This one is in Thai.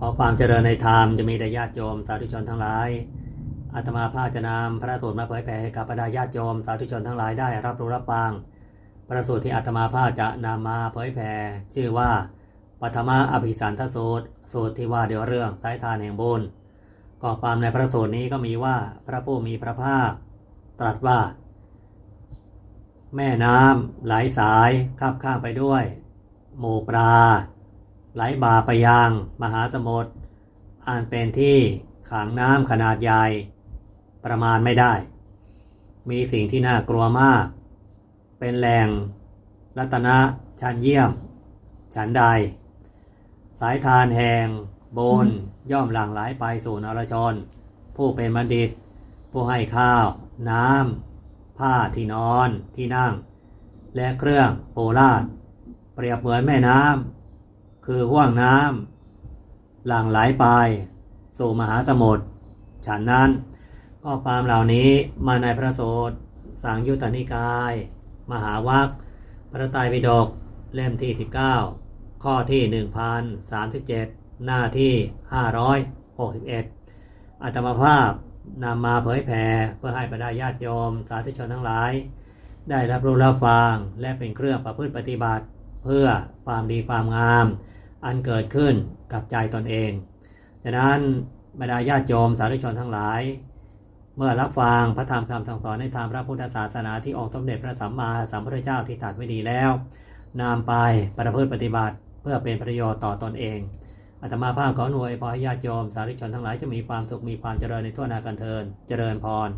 ขอความเจริญในธรรมจะมีแด่ญาติโยมสาธุชนทั้งหลายอาตมาภาจะนำพระสูตรมาเผยแผ่ให้กับบรรดาญาติโยมสาธุชนทั้งหลายได้รับรู้รับฟังพระสูตรที่อาตมาภาจะนำมาเผยแผ่ชื่อว่าปฐมอภิสันทสูตร สูตรที่ว่าเดียวเรื่องสายทานแห่งบุญก็ความในพระสูตรนี้ก็มีว่าพระผู้มีพระภาคตรัสว่า แม่น้ำไหลาสายข้ามข้างไปด้วย หมู่ปลา ไหลบ่าไปยังมหาสมุทรอันเป็นที่ขังน้ำขนาดใหญ่ประมาณไม่ได้ มีสิ่งที่น่ากลัวมาก เป็นแหล่งรัตนะชั้นเยี่ยมฉันใด สายทานแห่งบนย่อมหลั่งไหลไปสู่นรชน ผู้เป็นบัณฑิต ผู้ให้ข้าว น้ำ ผ้าที่นอนที่นั่ง และเครื่องโปราดเปรียบเหมือนแม่น้ำ คือห่วงน้ำหลั่งไหลไปสู่มหาสมุทรฉันนั้นก็ความเหล่านี้มาในพระโสดสังยุตตนิกาย มหาวัคพระไตรปิฎกเล่มที่ 19 ข้อที่ 1037 หน้าที่ 561 อัตมภาพนำมาเผยแผ่เพื่อให้บรรดาญาติโยม สาธุชนทั้งหลาย ได้รับรู้รับฟังและเป็นเครื่องประพฤติปฏิบัติ เพื่อความดีความงาม อันเกิดขึ้นกับใจตนเองฉะนั้นบรรดาญาติโยมสาธุชนทั้งหลาย เมื่อรับฟังพระธรรมคำสั่งสอนในทางพระพุทธศาสนาที่องค์สมเด็จพระสัมมาสัมพุทธเจ้าที่ตรัดไว้ดีแล้วนำไปประพฤติปฏิบัติเพื่อเป็นประโยชน์ต่อตอนเองอาตมาภาพขอหน่วยพอให้ญาติโยมสาธุชนทั้งหลายจะมีความสุขมีความเจริญในทั่วนากันเทินเจริญพร